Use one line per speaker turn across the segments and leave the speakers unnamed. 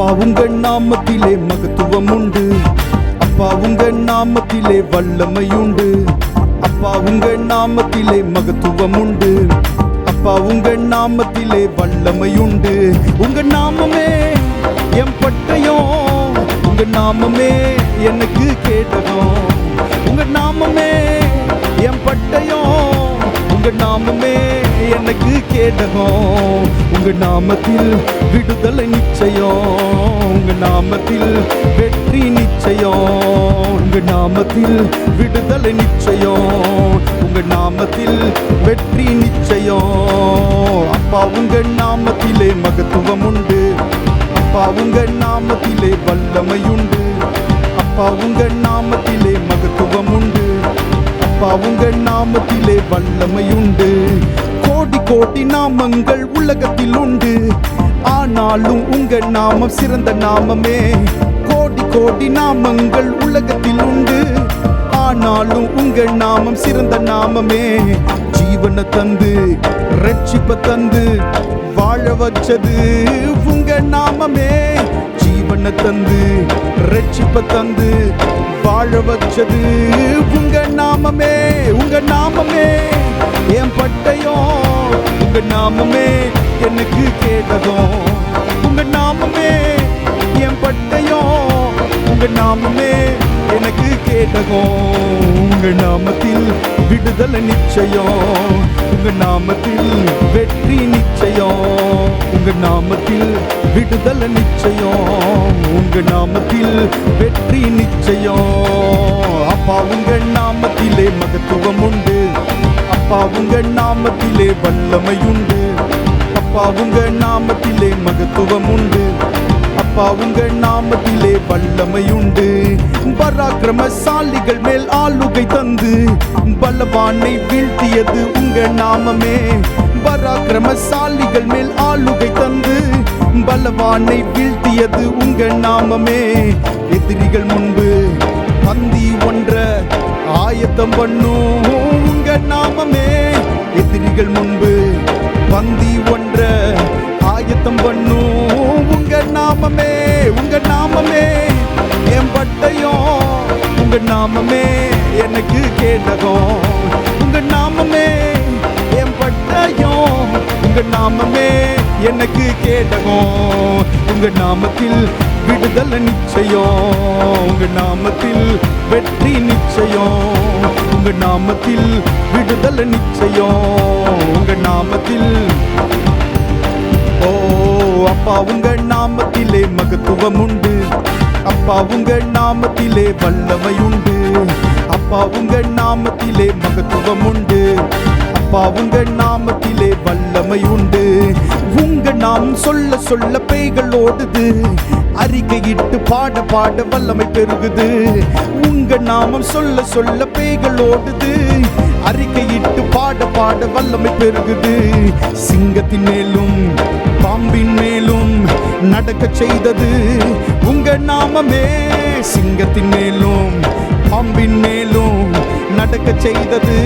அப்பா உங்க நாமத்திலே மகத்துவம் உண்டு. அப்பா உங்க நாமத்திலே வல்லமை உண்டு அப்பா உங்க நாமத்திலே மகத்துவம் உண்டு. அப்பா உங்க நாமத்திலே வல்லமை உண்டு உங்க நாமமே என் பட்டயம். உங்க நாமமே எனக்கு கேட்டகம். உங்க நாமமே என் பட்டயம். உங்க நாமமே எனக்கு கேடகம் உங்க நாமத்தில் விடுதலை நிச்சயம். உங்க நாமத்தில் வெற்றி நிச்சயம். உங்க நாமத்தில் விடுதலை நிச்சயம். உங்க நாமத்தில் வெற்றி நிச்சயம். அப்பா உங்க நாமத்திலே மகத்துவம் உண்டு. அப்பா உங்க நாமத்திலே வல்லமை உண்டு. அப்பா உங்க நாமத்திலே மகத்துவம் உண்டு. அப்பா உங்க நாமத்திலே வல்லமை உண்டு. கோடி கோடி நாமங்கள் உலகத்தில் உண்டு. ஆனாலும் உங்க நாமம் சிறந்த நாமமே. கோடி கோடி நாமங்கள் உலகத்தில் உண்டு. ஆனாலும் உங்க நாமம் சிறந்த நாமமே. ஜீவனை தந்து ரட்சிப்ப தந்து வாழ வச்சது உங்க நாமமே. ஜீவனை தந்து ரட்சிப்ப தந்து வாழ வச்சது உங்க நாமமே. உங்க நாமமே. என் பட்டயம் உங்க நாமமே எனக்கு கேட்டதும் உங்க நாமமே என் பட்டயம் உங்க நாமமே எனக்கு கேட்டதும் உங்க நாமத்தில் விடுதலை நிச்சயம் உங்க நாமத்தில் வெற்றி நிச்சயம் உங்க நாமத்தில் விடுதலை நிச்சயம் உங்க நாமத்தில் வெற்றி நிச்சயம். அப்பா உங்க நாமத்திலே மகத்துவம் உண்டு. அப்பா உங்க நாமத்திலே வல்லமை உண்டு அப்பா உங்க நாமத்திலே மகத்துவம் உண்டு அப்பா உங்க நாமத்திலே வல்லமை உண்டு பராக்கிரமசாலிகள் மேல் ஆளுகை தந்து பலவானை வீழ்த்தியது உங்க நாமமே. பராக்கிரமசாலிகள் மேல் ஆளுகை தந்து பலவானை வீழ்த்தியது உங்க நாமமே. எதிரிகள் முன்பு பந்தி ஒன்ற ஆயத்தம் பண்ணும். என் உங்க நாமமே எனக்கு கேட்டதும். உங்க நாமமே என் பட்டயம் உங்க நாமமே எனக்கு கேட்டகம் உங்க நாமத்தில் விடுதலை நிச்சயம். உங்க நாமத்தில் வெற்றி நிச்சயம். உங்க நாமத்தில் விடுதலை நிச்சயம். உங்க நாமத்தில் ஓ அப்பா உங்க நாமத்திலே மகத்துவம் உண்டு. அப்பா உங்க நாமத்திலே வல்லமை உண்டு அப்பா உங்க நாமத்திலே மகத்துவம் உண்டு அப்பா உங்க நாமத்திலே வல்லமை உண்டு உங்க நாம் சொல்ல சொல்ல பேய்கள் ஓடுது. அறிக்கையிட்டு பாட பாட வல்லமை பெருகுது. உங்க நாமம் சொல்ல சொல்ல பேய்கள் ஓடுது. அறிக்கையிட்டு பாட பாட வல்லமை பெருகுது. சிங்கத்தின் மேலும் பாம்பின் மேலும் நடக்க செய்தது. உங்க நாமமே சிங்கத்தின் மேலும் பாம்பின் மேலும் நடக்க செய்தது.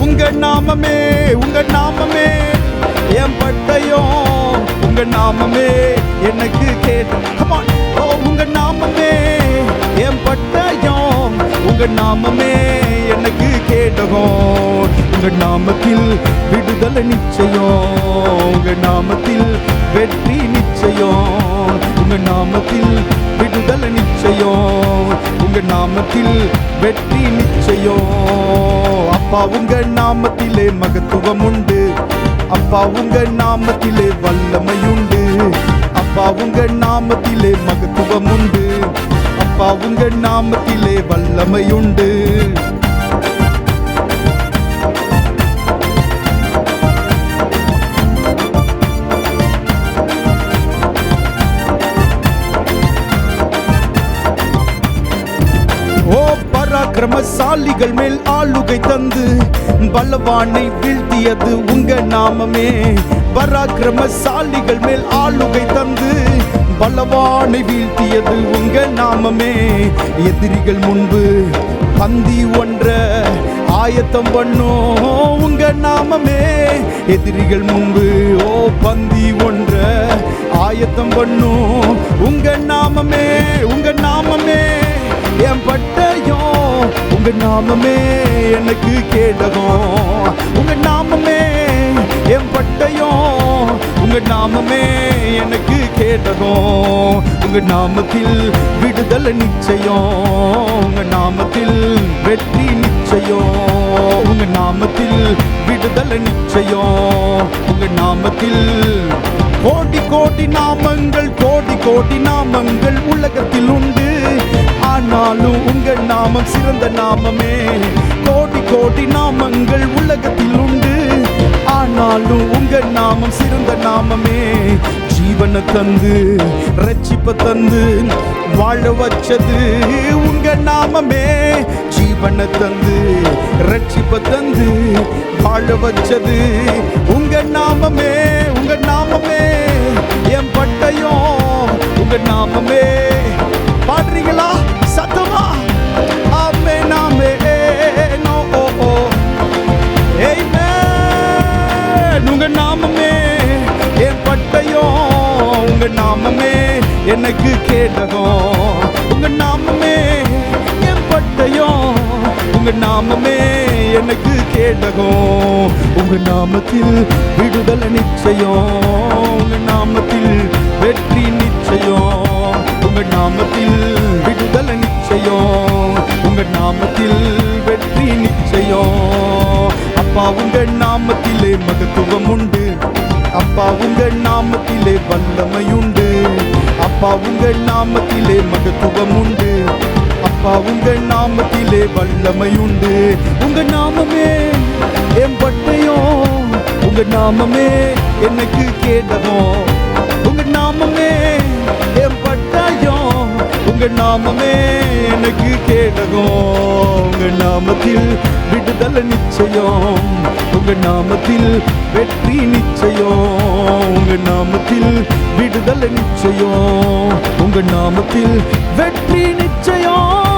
உங்க நாமமே உங்க நாமமே என் பட்டயம் உங்க நாமமே எனக்கு கேட்ட ஓ உங்க நாமமே என் பட்டயம் உங்க நாமமே எனக்கு கேட்டகம். உங்க நாமத்தில் விடுதலை நிச்சயம் உங்க நாமத்தில் வெற்றி நாமத்தில் விடுதலை நிச்சயம். உங்க நாமத்தில் வெற்றி நிச்சயம். அப்பா உங்க நாமத்திலே மகத்துவம் உண்டு. அப்பா உங்க நாமத்திலே வல்லமை உண்டு அப்பா உங்க நாமத்திலே மகத்துவம் உண்டு. அப்பா உங்க நாமத்திலே வல்லமை உண்டு அக்கிரமசாலிகள் மேல் ஆளுகை தந்து பலவானை வீழ்த்தியது உங்க நாமமே. பராக்கிரமசாலிகள் மேல் ஆளுகை தந்து பலவானை வீழ்த்தியது உங்க நாமமே. எதிரிகள் முன்பு பந்தி ஒன்ற ஆயத்தம் பண்ணோம் உங்க நாமமே. எதிரிகள் முன்பு ஓ பந்தி ஒன்ற ஆயத்தம் பண்ணும் உங்க நாமமே எனக்கு கேடகம். உங்க நாமமே என் பட்டயம். உங்க நாமமே எனக்கு கேடகம். உங்க நாமத்தில் விடுதலை நிச்சயம். உங்க நாமத்தில் வெற்றி நிச்சயம். உங்க நாமத்தில் விடுதலை நிச்சயம். உங்க நாமத்தில் கோடி கோடி நாமங்கள் கோடி கோடி நாமங்கள் உலகத்தில் உண்டு. ஆனாலும் உங்கள் நாமம் சிறந்த நாமமே. கோடி கோடி நாமங்கள் உலகத்தில் உண்டு. ஆனாலும் உங்கள் நாமம் சிறந்த நாமமே. ஜீவனை தந்து ரட்சிப்ப தந்து வாழ வச்சது உங்கள் நாமமே. ஜீவனை தந்து ரட்சிப்ப தந்து வாழ வச்சது உங்கள் நாமமே. உங்கள் நாமமே. உங்க நாமமே எனக்கு கேடகம் உங்க நாமமே என் பட்டயம். உங்க நாமமே எனக்கு கேடகம் உங்க நாமத்தில் விடுதலை நிச்சயம். உங்க நாமத்தில் வெற்றி நிச்சயம். உங்க நாமத்தில் விடுதலை நிச்சயம். உங்க நாமத்தில் வெற்றி நிச்சயம். அப்பா உங்க நாமத்திலே மகத்துவம் உண்டு. அப்பா உங்கள் நாமத்திலே வல்லமை உண்டு அப்பா உங்கள் நாமத்திலே மகத்துவம் உண்டு அப்பா உங்கள் நாமத்திலே வல்லமை உண்டு உங்க நாமமே என் பட்டயம் உங்க நாமமே எனக்கு கேடகம் உங்க நாமமே எனக்கு கேடகம். உங்க நாமத்தில் விடுதலை நிச்சயம். உங்க நாமத்தில் வெற்றி நிச்சயம். உங்க நாமத்தில் விடுதலை நிச்சயம். உங்க நாமத்தில் வெற்றி நிச்சயம்.